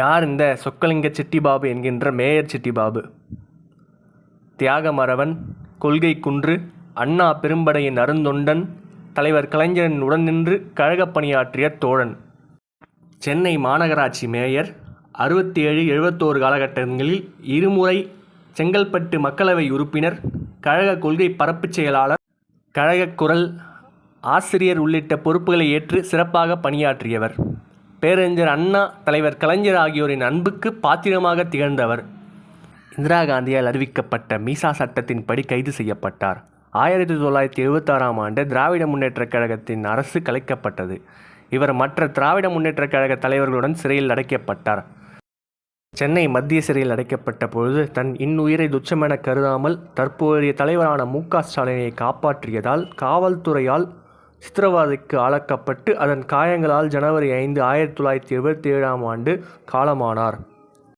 யார் இந்த சொக்கலிங்க சிட்டிபாபு என்கின்ற மேயர் சிட்டிபாபு? தியாகமறவன் கொள்கை குன்று அண்ணா பெரும்படையின் அருந்தொண்டன் தலைவர் கலைஞரின் உடன் நின்று கழகப் பணியாற்றிய தோழன். சென்னை மாநகராட்சி மேயர் அறுபத்தி ஏழு எழுபத்தோரு காலகட்டங்களில் இருமுறை செங்கல்பட்டு மக்களவை உறுப்பினர் கழக கொள்கை பரப்புச் செயலாளர் கழகக் குரல் ஆசிரியர் உள்ளிட்ட பொறுப்புகளை ஏற்று சிறப்பாக பணியாற்றியவர். பேரறிஞர் அண்ணா தலைவர் கலைஞர் ஆகியோரின் அன்புக்கு பாத்திரமாக திகழ்ந்தவர். இந்திரா காந்தியால் அறிவிக்கப்பட்ட மீசா சட்டத்தின்படி கைது செய்யப்பட்டார். ஆயிரத்தி தொள்ளாயிரத்தி எழுபத்தாறாம் ஆண்டு திராவிட முன்னேற்றக் கழகத்தின் அரசு கலைக்கப்பட்டது. இவர் மற்ற திராவிட முன்னேற்றக் கழக தலைவர்களுடன் சிறையில் அடைக்கப்பட்டார். சென்னை மத்திய சிறையில் அடைக்கப்பட்ட பொழுது தன் இன்னுயிரை துச்சமென கருதாமல் தற்போதைய தலைவரான மு க ஸ்டாலினை காப்பாற்றியதால் காவல்துறையால் சித்திரவாதைக்கு ஆளாக்கப்பட்டு அதன் காயங்களால் ஜனவரி ஐந்து ஆயிரத்தி தொள்ளாயிரத்தி எழுபத்தி ஏழாம் ஆண்டு காலமானார்.